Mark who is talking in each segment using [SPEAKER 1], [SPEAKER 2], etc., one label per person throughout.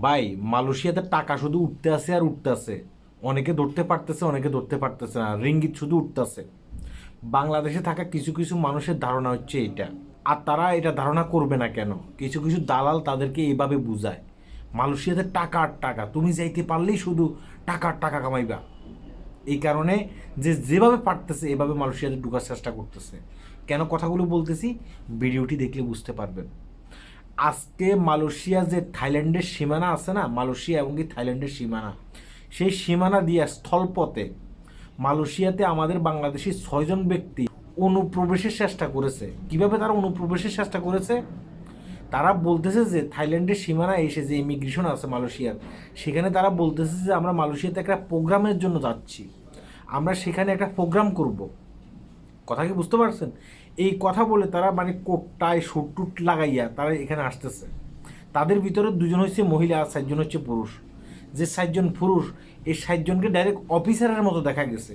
[SPEAKER 1] ভাই, মালয়েশিয়াতে টাকা শুধু উঠতে আছে আর উঠতে আছে। অনেকে ধরতে পারতেছে, অনেকে ধরতে পারতেছে না। রিঙ্গিত শুধু উঠতেছে। বাংলাদেশে থাকা কিছু কিছু মানুষের ধারণা হচ্ছে এটা। আর তারা এটা ধারণা করবে না কেন? কিছু কিছু দালাল তাদেরকে এইভাবে বুঝায়। মালয়েশিয়াতে টাকা আর টাকা। তুমি যাইতে পারলেই শুধু টাকা আর টাকা কামাইবা। এই কারণে যে যেভাবে পারতেছে, এভাবে মালয়েশিয়াতে ঢুকার চেষ্টা করতেছে। কেন কথাগুলো বলতেছি? ভিডিওটি দেখলে বুঝতে পারবেন। আজকে মালয়েশিয়া যে থাইল্যান্ডের সীমানা আছে না, মালয়েশিয়া এবং কি থাইল্যান্ডের সীমানা, সেই সীমানা দিয়ে স্থলপথে মালয়েশিয়াতে আমাদের বাংলাদেশি ছয়জন ব্যক্তি অনুপ্রবেশের চেষ্টা করেছে। কীভাবে তারা অনুপ্রবেশের চেষ্টা করেছে? তারা বলতেছে যে থাইল্যান্ডের সীমানা এসে যে ইমিগ্রেশন আছে মালয়েশিয়ার, সেখানে তারা বলতেছে যে আমরা মালয়েশিয়াতে একটা প্রোগ্রামের জন্য যাচ্ছি। আমরা সেখানে একটা প্রোগ্রাম করব। কথা কি বুঝতে পারছেন? এই কথা বলে তারা মানে কোটটায় সুট, টুট লাগাইয়া তারা এখানে আসতেছে। তাদের ভিতরে দুজন হচ্ছে মহিলা আর সাতজন হচ্ছে পুরুষ। যে সাতজন পুরুষ, এই সাতজনকে ডাইরেক্ট অফিসারের মতো দেখা গেছে।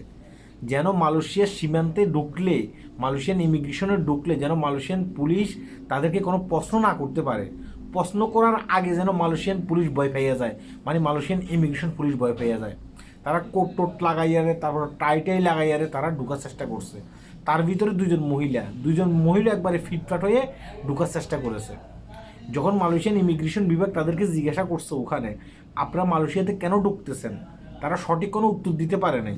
[SPEAKER 1] যেন মালয়েশিয়ার সীমান্তে ঢুকলে, মালয়েশিয়ান ইমিগ্রেশনে ঢুকলে যেন মালয়েশিয়ান পুলিশ তাদেরকে কোনো প্রশ্ন না করতে পারে। প্রশ্ন করার আগে যেন মালয়েশিয়ান পুলিশ ভয় পাইয়া যায় মানে মালয়েশিয়ান ইমিগ্রেশন পুলিশ ভয় পাইয়া যায়। তারা কোট টোট লাগাইয়ারে তারপর টাইটাই লাগাইয়ারে তারা ঢুকার চেষ্টা করছে। তার ভিতরে দুজন মহিলা দুজন মহিলা একবারে ফিটফাট হয়ে ঢুকার চেষ্টা করেছে। যখন মালয়েশিয়ান ইমিগ্রেশন বিভাগ তাদেরকে জিজ্ঞাসা করছে ওখানে, আপনারা মালয়েশিয়াতে কেন ঢুকতেছেন? তারা সঠিক কোনো উত্তর দিতে পারে নাই।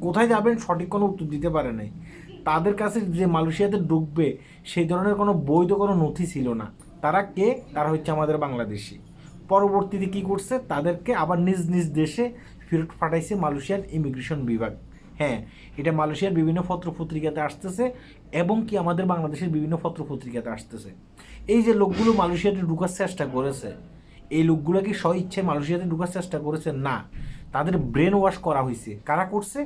[SPEAKER 1] কোথায় যাবেন? সঠিক কোনো উত্তর দিতে পারে নাই। তাদের কাছে যে মালয়েশিয়াতে ঢুকবে, সেই ধরনের কোনো বৈধ কোনো নথি ছিল না। তারা কে? তারা হচ্ছে আমাদের বাংলাদেশি। পরবর্তীতে কি করছে? তাদেরকে আবার নিজ নিজ দেশে ফেরত পাঠাইছে মালয়েশিয়ান ইমিগ্রেশন বিভাগ। হ্যাঁ এটা মালয়েশিয়ার বিভিন্ন পত্র পত্রিকাতে আসতেছে এবং কি আমাদের বাংলাদেশের বিভিন্ন পত্র পত্রিকাতে আসতেছে। এই যে লোকগুলো মালয়েশিয়াতে ঢুকার চেষ্টা করেছে, এই লোকগুলো কি স্ব ইচ্ছে মালয়েশিয়াতে ঢুকার চেষ্টা করেছে? না। তাদের ব্রেন ওয়াশ করা হয়েছে। কারা করছে?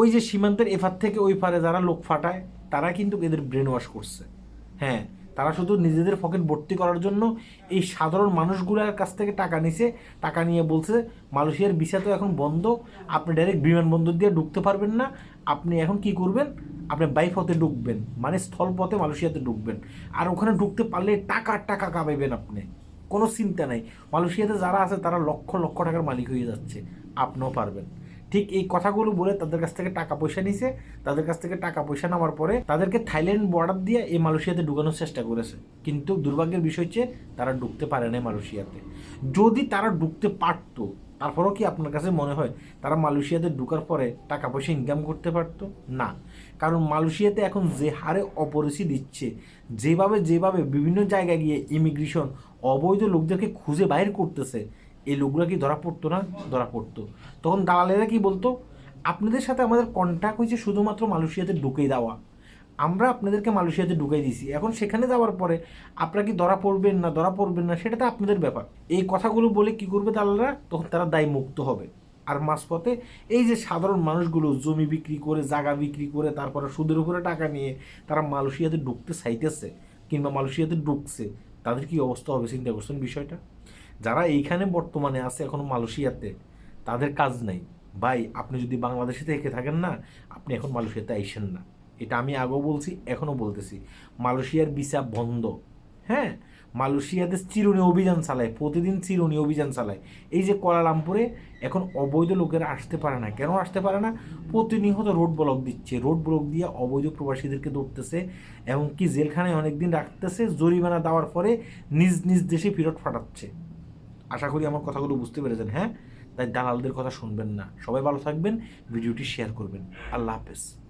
[SPEAKER 1] ওই যে সীমান্তের এফার থেকে ওই পারে যারা লোক ফাটায়, তারা কিন্তু এদের ব্রেন ওয়াশ করছে। হ্যাঁ তারা শুধু নিজেদের পকেট ভর্তি করার জন্য এই সাধারণ মানুষগুলোর কাছ থেকে টাকা নিছে, টাকা নিয়ে বলছে, মালয়েশিয়ার ভিসা তো এখন বন্ধ, আপনি ডাইরেক্ট বিমানবন্দর দিয়ে ঢুকতে পারবেন না, আপনি এখন কি করবেন? আপনি বাইপথে ঢুকবেন মানে স্থলপথে মালয়েশিয়াতে ঢুকবেন। আর ওখানে ঢুকতে পারলে টাকা টাকা কামাইবেন আপনি, কোনো চিন্তা নাই। মালয়েশিয়াতে যারা আছে তারা লক্ষ লক্ষ টাকার মালিক হয়ে যাচ্ছে, আপনিও পারবেন। ঠিক এই কথাগুলো বলে তাদের কাছ থেকে টাকা পয়সা নিছে, তাদের কাছ থেকে টাকা পয়সা নেওয়ার পরে তাদেরকে থাইল্যান্ড বর্ডার দিয়ে এই মালয়েশিয়াতে ঢুকানোর চেষ্টা করেছে। কিন্তু দুর্ভাগ্যের বিষয় হচ্ছে তারা ঢুকতে পারে না মালয়েশিয়াতে। যদি তারা ঢুকতে পারতো, তারপরেও কি আপনার কাছে মনে হয় তারা মালয়েশিয়াতে ঢুকার পরে টাকা পয়সা ইনকাম করতে পারতো? না। কারণ মালয়েশিয়াতে এখন যে হারে অপরিচি দিচ্ছে, যেভাবে যেভাবে বিভিন্ন জায়গায় গিয়ে ইমিগ্রেশন অবৈধ লোকদেরকে খুঁজে বাইর করতেছে এই লোকগুলো কি ধরা পড়তো না? ধরা পড়তো। তখন দালালেরা কি বলতো? আপনাদের সাথে আমাদের কন্ট্যাক্ট হয়েছে শুধুমাত্র মালয়েশিয়াতে ঢুকেই দেওয়া। আমরা আপনাদেরকে মালয়েশিয়াতে ঢুকাই দিয়েছি। এখন সেখানে যাওয়ার পরে আপনারা কি ধরা পড়বেন না, ধরা পড়বেন না, সেটা তো আপনাদের ব্যাপার। এই কথাগুলো বলে কি করবে দালালরা? তখন তারা দায় মুক্ত হবে। আর মাঝপথে এই যে সাধারণ মানুষগুলো জমি বিক্রি করে জায়গা বিক্রি করে, তারপরে সুদের উপরে টাকা নিয়ে তারা মালয়েশিয়াতে ঢুকতে চাইতেছে কিংবা মালয়েশিয়াতে ঢুকছে, তাদের কি অবস্থা হবে? চিন্তা করছেন বিষয়টা? যারা এইখানে বর্তমানে আছে, এখনও মালয়েশিয়াতে, তাদের কাজ নাই। ভাই, আপনি যদি বাংলাদেশে থেকে থাকেন না, আপনি এখন মালয়েশিয়াতে আইসেন না। এটা আমি আগেও বলছি এখনও বলতেছি। মালয়েশিয়ার ভিসা বন্ধ। হ্যাঁ? মালয়েশিয়াতে চিরুনি অভিযান চালায়, প্রতিদিন চিরুনি অভিযান চালায়। এই যে কোয়ালালামপুরে এখন অবৈধ লোকেরা আসতে পারে না। কেন আসতে পারে না? প্রতিনিয়ত রোড ব্লক দিচ্ছে। রোড ব্লক দিয়ে অবৈধ প্রবাসীদেরকে ধরতেছে এমনকি জেলখানায় অনেকদিন রাখতেছে, জরিমানা দেওয়ার পরে নিজ নিজ দেশে ফেরত ফাটাচ্ছে আশা করি আমার কথাগুলো বুঝতে পেরেছেন হ্যাঁ? তাই দালালদের কথা শুনবেন না। সবাই ভালো থাকবেন, ভিডিওটি শেয়ার করবেন। আল্লাহ হাফেজ।